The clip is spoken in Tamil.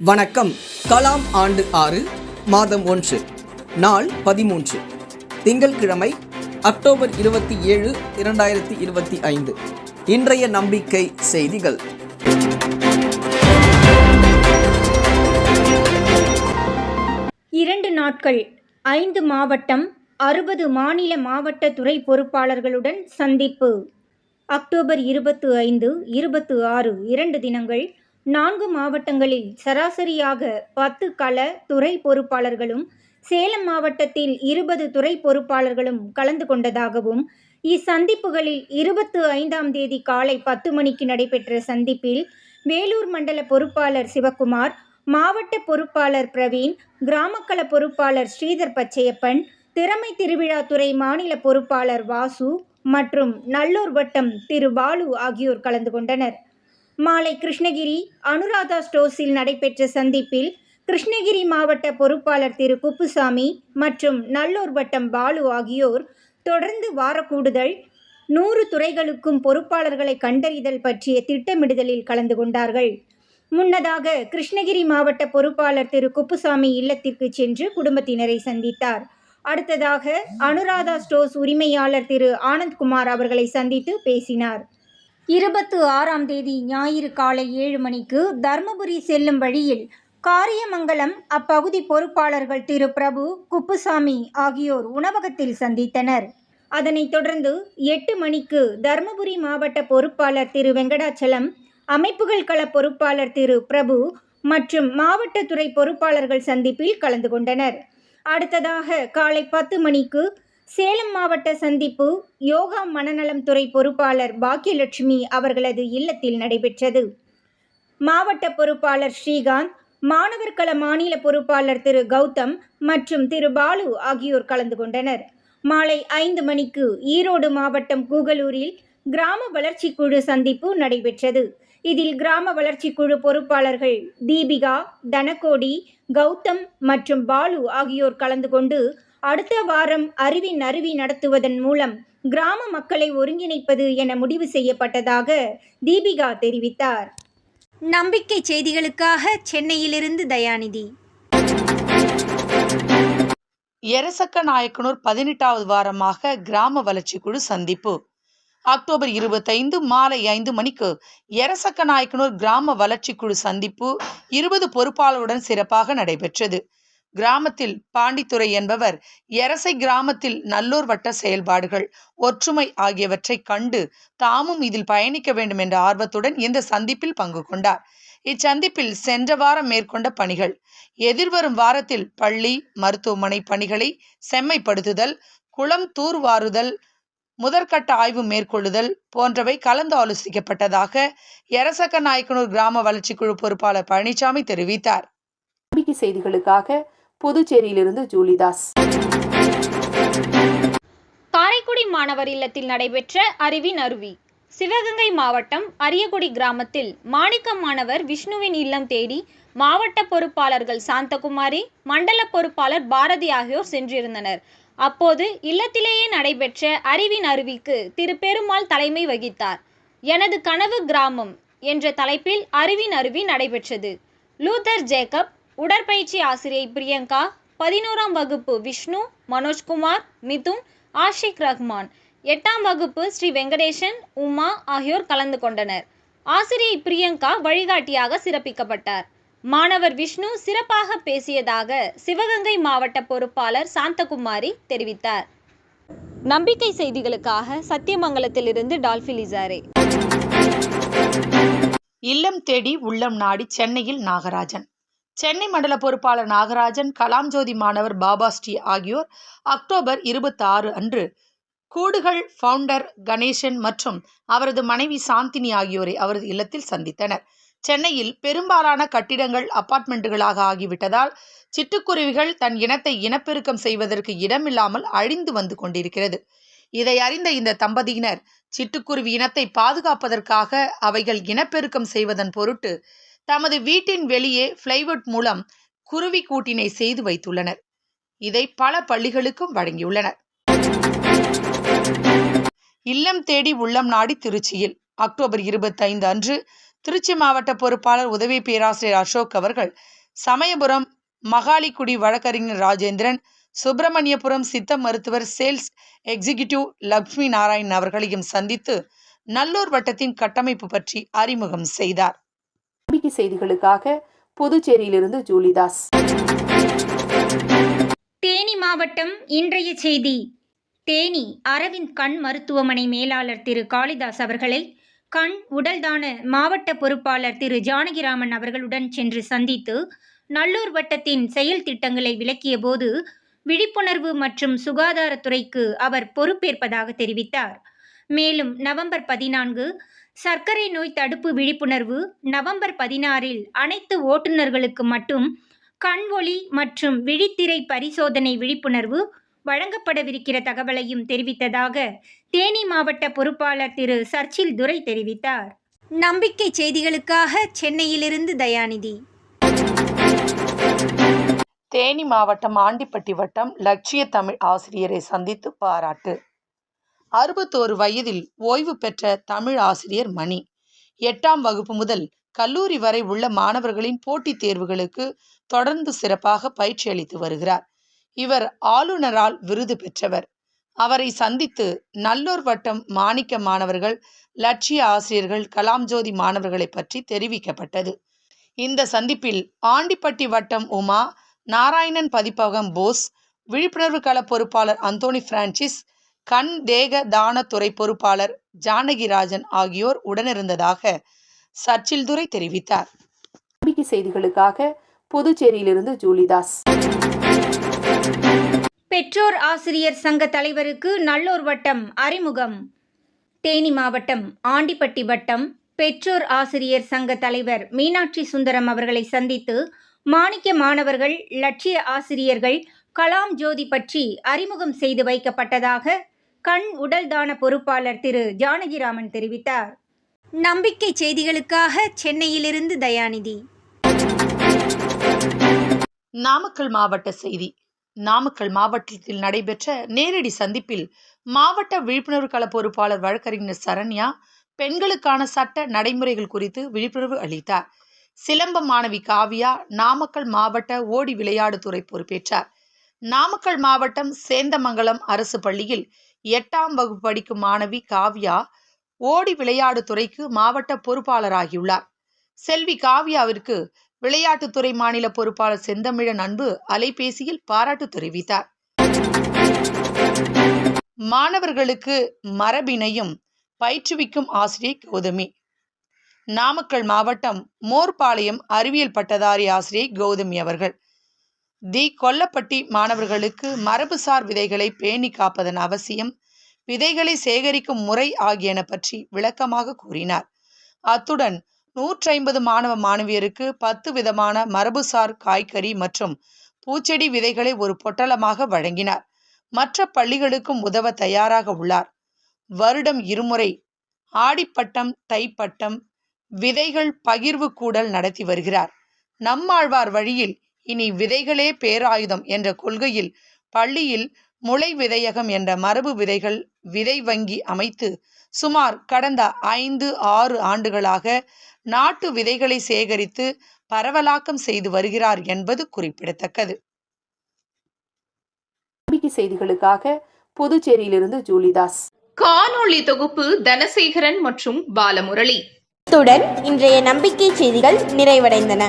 வணக்கம். கலாம் ஆண்டு ஆறு மாதம் ஒன்று நாள் பதிமூன்று திங்கள்கிழமை அக்டோபர் இருபத்தி ஏழு இரண்டாயிரத்தி இருபத்தி ஐந்து. இன்றைய நம்பிக்கை செய்திகள். இரண்டு நாட்கள் ஐந்து மாவட்டம் அறுபது மாநில மாவட்ட துறை பொறுப்பாளர்களுடன் சந்திப்பு. அக்டோபர் இருபத்து ஐந்து இருபத்து ஆறு இரண்டு தினங்கள் நான்கு மாவட்டங்களில் சராசரியாக பத்து கள துறை பொறுப்பாளர்களும் சேலம் மாவட்டத்தில் இருபது துறை பொறுப்பாளர்களும் கலந்து கொண்டதாகவும் இச்சந்திப்புகளில் இருபத்து ஐந்தாம் தேதி காலை பத்து மணிக்கு நடைபெற்ற சந்திப்பில் வேலூர் மண்டல பொறுப்பாளர் சிவக்குமார் மாவட்ட பொறுப்பாளர் பிரவீன் கிராமக்கள பொறுப்பாளர் ஸ்ரீதர் பச்சையப்பன் திறமை திருவிழாத்துறை மாநில பொறுப்பாளர் வாசு மற்றும் நல்லூர் வட்டம் திரு பாலு ஆகியோர் கலந்து கொண்டனர். மாலை கிருஷ்ணகிரி அனுராதா ஸ்டோர்ஸில் நடைபெற்ற சந்திப்பில் கிருஷ்ணகிரி மாவட்ட பொறுப்பாளர் திரு குப்புசாமி மற்றும் நல்லூர் வட்டம் பாலு ஆகியோர் தொடர்ந்து வாரக்கூடுதல் நூறு துறைகளுக்கும் பொறுப்பாளர்களை கண்டறிதல் பற்றிய திட்டமிடுதலில் கலந்து கொண்டார்கள். முன்னதாக கிருஷ்ணகிரி மாவட்ட பொறுப்பாளர் திரு குப்புசாமி இல்லத்திற்கு சென்று குடும்பத்தினரை சந்தித்தார். அடுத்ததாக அனுராதா ஸ்டோர்ஸ் உரிமையாளர் திரு ஆனந்த்குமார் அவர்களை சந்தித்து பேசினார். இருபத்து ஆறாம் தேதி ஞாயிறு காலை ஏழு மணிக்கு தர்மபுரி செல்லும் வழியில் காரியமங்கலம் அப்பகுதி பொறுப்பாளர்கள் திரு. பிரபு குப்புசாமி ஆகியோர் உணவகத்தில் சந்தித்தனர். அதனைத் தொடர்ந்து எட்டு மணிக்கு தர்மபுரி மாவட்ட பொறுப்பாளர் திரு. வெங்கடாச்சலம் அமைப்புகள் கள பொறுப்பாளர் திரு. பிரபு மற்றும் மாவட்ட துறை பொறுப்பாளர்கள் சந்திப்பில் கலந்து கொண்டனர். அடுத்ததாக காலை பத்து மணிக்கு சேலம் மாவட்ட சந்திப்பு யோகா மனநலம் துறை பொறுப்பாளர் பாக்கியலட்சுமி அவர்களது இல்லத்தில் நடைபெற்றது. மாவட்ட பொறுப்பாளர் ஸ்ரீகாந்த் மாணவர் கள மாநில பொறுப்பாளர் திரு கௌதம் மற்றும் திரு பாலு ஆகியோர் கலந்து கொண்டனர். மாலை ஐந்து மணிக்கு ஈரோடு மாவட்டம் கூகலூரில் கிராம வளர்ச்சி குழு சந்திப்பு நடைபெற்றது. இதில் கிராம வளர்ச்சி குழு பொறுப்பாளர்கள் தீபிகா தனகோடி கௌதம் மற்றும் பாலு ஆகியோர் கலந்து கொண்டு அடுத்த வாரம் அறிவின் அருவி நடத்துவதன் மூலம் கிராம மக்களை ஒருங்கிணைப்பது என முடிவு செய்யப்பட்டதாக தீபிகா தெரிவித்தார். நம்பிக்கை செய்திகளுக்காக சென்னையிலிருந்து தயாநிதி. எரசக்க நாயக்கனூர் பதினெட்டாவது வாரமாக கிராம வளர்ச்சி குழு சந்திப்பு. அக்டோபர் இருபத்தைந்து மாலை ஐந்து மணிக்கு எரசக்க நாயக்கனூர் கிராம வளர்ச்சி குழு சந்திப்பு இருபது பொறுப்பாளருடன் சிறப்பாக நடைபெற்றது. கிராமத்தில் பாண்டித்துறை என்பவர் எரசை கிராமத்தில் நல்லூர் வட்ட செயல்பாடுகள் ஒற்றுமை ஆகியவற்றை கண்டு தாமும் இதில் பயணிக்க வேண்டும் என்ற ஆர்வத்துடன் இந்த சந்திப்பில் பங்கு கொண்டார். இச்சந்திப்பில் சென்ற வாரம் மேற்கொண்ட பணிகள் எதிர்வரும் வாரத்தில் பள்ளி மருத்துவமனை பணிகளை செம்மைப்படுத்துதல் குளம் தூர்வாருதல் முதற்கட்ட ஆய்வு மேற்கொள்ளுதல் போன்றவை கலந்து ஆலோசிக்கப்பட்டதாக எரசக்க நாயக்கனூர் கிராம வளர்ச்சி குழு பொறுப்பாளர் பழனிசாமி தெரிவித்தார். செய்திகளுக்காக புதுச்சேரியிலிருந்து ஜூலிதாஸ். காரைக்குடி மாணவர் இல்லத்தில் நடைபெற்ற அறிவின் அருவி. சிவகங்கை மாவட்டம் அரியகுடி கிராமத்தில் மாணிக்க மாணவர் விஷ்ணுவின் இல்லம் தேடி மாவட்ட பொறுப்பாளர்கள் சாந்தகுமாரி மண்டல பொறுப்பாளர் பாரதி ஆகியோர் சென்றிருந்தனர். அப்போது இல்லத்திலேயே நடைபெற்ற அறிவின் அருவிக்கு திரு பெருமாள் தலைமை வகித்தார். எனது கனவு கிராமம் என்ற தலைப்பில் அறிவின் அருவி நடைபெற்றது. லூதர் ஜேக்கப் உடற்பயிற்சி ஆசிரியை பிரியங்கா பதினோராம் வகுப்பு விஷ்ணு மனோஜ்குமார் மிதுன் ஆஷிக் ரஹ்மான். எட்டாம் வகுப்பு ஸ்ரீ வெங்கடேசன் உமா ஆகியோர் கலந்து கொண்டனர். ஆசிரியை பிரியங்கா வழிகாட்டியாக சிறப்பிக்கப்பட்டார். மாணவர் விஷ்ணு சிறப்பாக பேசியதாக சிவகங்கை மாவட்ட பொறுப்பாளர் சாந்தகுமாரி தெரிவித்தார். நம்பிக்கை செய்திகளுக்காக சத்தியமங்கலத்திலிருந்து டால்பிலிசாரே இல்லம் தேடி உள்ளம் நாடி சென்னையில் நாகராஜன். சென்னை மண்டல பொறுப்பாளர் நாகராஜன் கலாம் ஜோதி மாணவர் பாபாஸ்ரீ ஆகியோர் அக்டோபர் இருபத்தி ஆறு அன்று கூடுகள் ஃபவுண்டர் கணேசன் மற்றும் அவரது மனைவி சாந்தினி ஆகியோரை அவரது இல்லத்தில் சந்தித்தனர். சென்னையில் பெரும்பாலான கட்டிடங்கள் அப்பார்ட்மெண்ட்டுகளாக ஆகிவிட்டதால் சிட்டுக்குருவிகள் தன் இனத்தை இனப்பெருக்கம் செய்வதற்கு இடமில்லாமல் அழிந்து வந்து கொண்டிருக்கிறது. இதை அறிந்த இந்த தம்பதியினர் சிட்டுக்குருவி இனத்தை பாதுகாப்பதற்காக அவைகள் இனப்பெருக்கம் செய்வதன் பொருட்டு தமது வீட்டின் வெளியே பிளைவுட் மூலம் குருவி கூட்டினை செய்து வைத்துள்ளனர். இதை பல பள்ளிகளுக்கும் வழங்கியுள்ளனர். இல்லம் தேடி உள்ளம் நாடி திருச்சியில் அக்டோபர் இருபத்தைந்து அன்று திருச்சி மாவட்ட பொறுப்பாளர் உதவி பேராசிரியர் அசோக் அவர்கள் சமயபுரம் மகாலிக்குடி வழக்கறிஞர் ராஜேந்திரன் சுப்பிரமணியபுரம் சித்த மருத்துவர் சேல்ஸ் எக்ஸிகியூட்டிவ் லக்ஷ்மி நாராயண் அவர்களையும் சந்தித்து நல்லூர் வட்டத்தின் கட்டமைப்பு பற்றி அறிமுகம் செய்தார். நம்பிக்கை செய்திகளுக்காக புதுச்சேரியிலிருந்து ஜூலிதாஸ். தேனி மாவட்டம் இன்றைய செய்தி. தேனி அரவிந்த் கண் மருத்துவமனை மேலாளர் திரு காளிதாஸ் அவர்களை கண் உடல்தான மாவட்ட பொறுப்பாளர் திரு ஜானகிராமன் அவர்களுடன் சென்று சந்தித்து நல்லூர் வட்டத்தின் செயல் திட்டங்களை விளக்கியபோது விழிப்புணர்வு மற்றும் சுகாதாரத்துறைக்கு அவர் பொறுப்பேற்பதாக தெரிவித்தார். மேலும் நவம்பர் பதினான்கு சர்க்கரை நோய் தடுப்பு விழிப்புணர்வு நவம்பர் பதினாறில் அனைத்து ஓட்டுநர்களுக்கு மட்டும் கண் ஒளி மற்றும் விழித்திரை பரிசோதனை விழிப்புணர்வு வழங்கப்படவிருக்கிற தகவலையும் தெரிவித்ததாக தேனி மாவட்ட பொறுப்பாளர் திரு சர்ச்சில் துரை தெரிவித்தார். நம்பிக்கை செய்திகளுக்காக சென்னையிலிருந்து தயாநிதி. தேனி மாவட்டம் ஆண்டிப்பட்டி வட்டம் லட்சிய தமிழ் ஆசிரியரை சந்தித்து பாராட்டு. அறுபத்தோரு வயதில் ஓய்வு பெற்ற தமிழ் ஆசிரியர் மணி. எட்டாம் வகுப்பு முதல் கல்லூரி வரை உள்ள மாணவர்களின் போட்டித் தேர்வுகளுக்கு தொடர்ந்து சிறப்பாக பயிற்சி அளித்து வருகிறார். இவர் ஆளுநரால் விருது பெற்றவர். அவரை சந்தித்து நல்லோர் வட்டம் மாணிக்க மாணவர்கள் லட்சிய ஆசிரியர்கள் கலாம் ஜோதி மாணவர்களை பற்றி தெரிவிக்கப்பட்டது. இந்த சந்திப்பில் ஆண்டிப்பட்டி வட்டம் உமா நாராயணன் பதிப்பகம் போஸ் விழிப்புணர்வு கள பொறுப்பாளர் அந்தோனி பிரான்சிஸ் கண் தேக தானத்துறை பொறுப்பாளர் ஜானகிராஜன் ஆகியோர் உடனிருந்ததாக சர்ச்சில் துரை தெரிவித்தார். நம்பிக்கை செய்திகளுக்காக புதுச்சேரியிலிருந்து ஜூலிதாஸ். பெற்றோர் ஆசிரியர் சங்க தலைவருக்கு நல்லூர் வட்டம் அறிமுகம். தேனி மாவட்டம் ஆண்டிப்பட்டி வட்டம் பெற்றோர் ஆசிரியர் சங்க தலைவர் மீனாட்சி சுந்தரம் அவர்களை சந்தித்து மாணிக்க மாணவர்கள் லட்சிய ஆசிரியர்கள் கலாம் ஜோதி பற்றி அறிமுகம் செய்து வைக்கப்பட்டதாக கண் உடல் தான பொறுப்பாளர் திரு ஜானகிராமன் தெரிவித்தார். நம்பிக்கை செய்திகளுக்காக சென்னையிலிருந்து தயாநிதி. நாமக்கல் மாவட்ட செய்தி. நாமக்கல் மாவட்டத்தில் நடைபெற்ற நேரடி சந்திப்பில் மாவட்ட விழிப்புணர்வு கள பொறுப்பாளர் வழக்கறிஞர் சரண்யா பெண்களுக்கான சட்ட நடைமுறைகள் குறித்து விழிப்புணர்வு அளித்தார். சிலம்பம் மாணவி காவியா நாமக்கல் மாவட்ட ஓடி விளையாடு துறை பொறுப்பேற்றார். நாமக்கல் மாவட்டம் சேந்தமங்கலம் அரசு பள்ளியில் எட்டாம் வகுப்பு படிக்கும் மாணவி காவ்யா ஓடி விளையாடு துறைக்கு மாவட்ட பொறுப்பாளராகியுள்ளார். செல்வி காவ்யாவிற்கு விளையாட்டுத்துறை மாநில பொறுப்பாளர் செந்தமிழன் அன்பு அலைபேசியில் பாராட்டு தெரிவித்தார். மாணவர்களுக்கு மரபினையும் பயிற்றுவிக்கும் ஆசிரியை கௌதமி. நாமக்கல் மாவட்டம் மோர்பாளையம் அறிவியல் பட்டதாரி ஆசிரியை கௌதமி அவர்கள். தி கொல்லப்பட்டி மாணவர்களுக்கு மரபுசார் விதைகளை பேணி காப்பதன் அவசியம் விதைகளை சேகரிக்கும் முறை ஆகியன பற்றி விளக்கமாக கூறினார். அத்துடன் நூற்றைம்பது மாணவ மாணவியருக்கு பத்து விதமான மரபுசார் காய்கறி மற்றும் பூச்செடி விதைகளை ஒரு பொட்டலமாக வழங்கினார். மற்ற பள்ளிகளுக்கும் உதவ தயாராக உள்ளார். வருடம் இருமுறை ஆடிப்பட்டம் தைப்பட்டம் விதைகள் பகிர்வு கூடல் நடத்தி வருகிறார். நம்மாழ்வார் வழியில் இனி விதைகளே பேராயுதம் என்ற கொள்கையில் பள்ளியில் முளை விதையகம் என்ற மரபு விதைகள் விதை வங்கி அமைத்து சுமார் கடந்த ஐந்து ஆறு ஆண்டுகளாக நாட்டு விதைகளை சேகரித்து பரவலாக்கம் செய்து வருகிறார் என்பது குறிப்பிடத்தக்கது. நம்பிக்கை செய்திகளுக்காக புதுச்சேரியிலிருந்து ஜூலிதாஸ். காணொளி தொகுப்பு தனசேகரன் மற்றும் பாலமுரளி. இத்துடன் இன்றைய நம்பிக்கை செய்திகள் நிறைவடைந்தன.